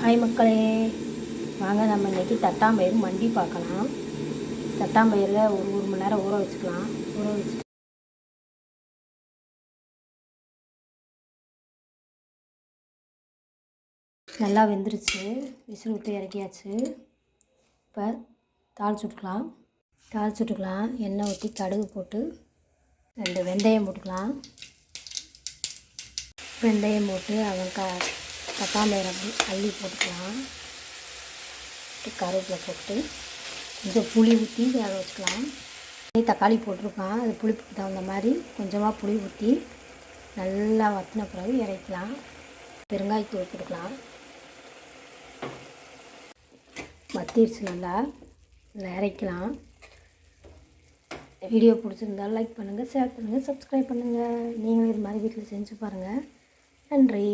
Hi மக்களே. வாங்க நம்ம இன்றைக்கி தட்டாம்பயிறு மண்டி பார்க்கலாம். தட்டாம்பயிரில் ஒரு ஒரு மணி நேரம் ஊற வச்சுக்கலாம். ஊற வச்சு நல்லா வெந்துருச்சு. விசில் விட்டு இறக்கியாச்சு. இப்போ தாளிச்சு விட்டுக்கலாம். தாளிச்சு விட்டுக்கலாம். எண்ணெய் ஊற்றி கடுகு போட்டு ரெண்டு வெந்தயம் போட்டுக்கலாம். வெந்தயம் போட்டு அவன் க தட்டாம்பயிரை அள்ளி போட்டுக்கலாம். கருவேப்பிலை போட்டு கொஞ்சம் புளி ஊற்றி வேக வச்சுக்கலாம். தக்காளி போட்டிருக்கான் அது புளிப்புக்கு தகுந்த மாதிரி கொஞ்சமாக புளி ஊற்றி நல்லா வற்றின பிறகு இறக்கலாம். பெருங்காயத்தூள் போட்டுக்கலாம். வத்திருச்சு நல்லா. இதில் இறக்கலாம். வீடியோ பிடிச்சிருந்தால் லைக் பண்ணுங்கள் ஷேர் பண்ணுங்கள் சப்ஸ்கிரைப் பண்ணுங்கள் நீங்களும் இது மாதிரி வீட்டில் செஞ்சு பாருங்கள் நன்றி.